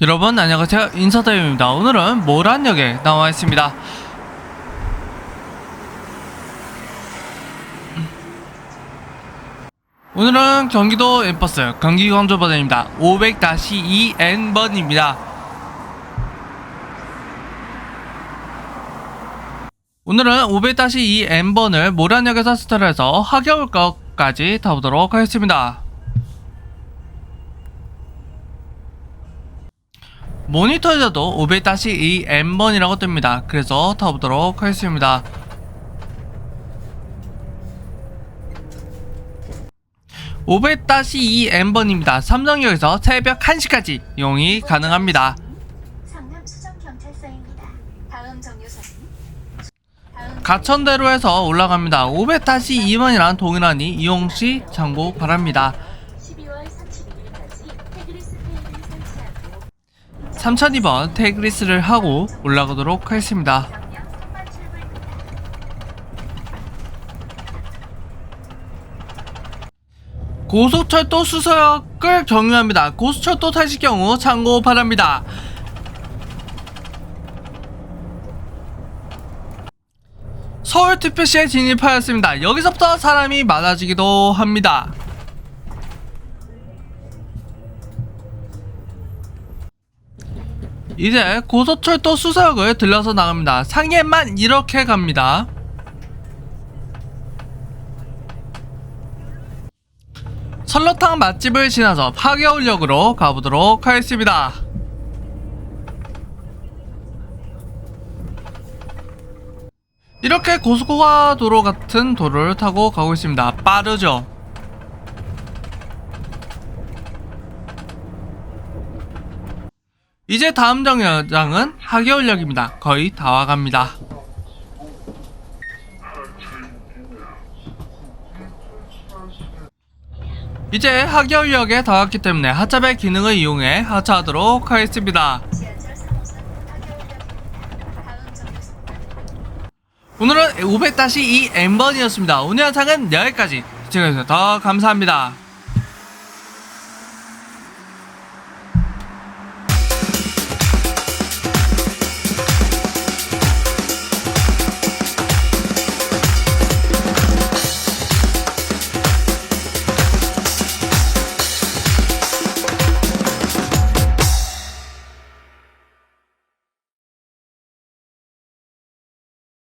여러분 안녕하세요. 인사드립니다. 오늘은 모란역에 나와 있습니다. 오늘은 경기도 엠버스 경기광주버전입니다. 500-2N번입니다. 오늘은 500-2N번을 모란역에서 스타트해서 하겨울까지 타보도록 하겠습니다 모니터에서도 500-2N번이라고 뜹니다. 그래서 타보도록 하겠습니다. (500-2N번입니다) 삼성역에서 새벽 1시까지 이용이 가능합니다. 가천대로에서 올라갑니다. 500-2번이랑 동일하니 이용 시 참고 바랍니다. 12월 31일까지 태그리스 테이블을 설치하고 3002번 태그리스를 하고 올라가도록 하겠습니다. 고속철도 수서역을 경유합니다. 고속철도 타실 경우 참고 바랍니다. 서울특별시에 진입하였습니다. 여기서부터 사람이 많아지기도 합니다. 이제 고속철도 수서역을 들려서 나갑니다. 상해만 이렇게 갑니다. 설렁탕 맛집을 지나서 파겨울역으로 가보도록 하겠습니다. 이렇게 고속도로 같은 도로를 타고 가고 있습니다. 빠르죠? 이제 다음 정류장은 하겨울역입니다. 거의 다 와갑니다. 이제 하겨울역에 다 왔기 때문에 하차벨 기능을 이용해 하차하도록 하겠습니다. 지하철 3호선 하겨울역입니다. 다음 정류소는 오늘은 500-2 N번이었습니다. 오늘 영상은 여기까지 시청해주셔서 더 감사합니다.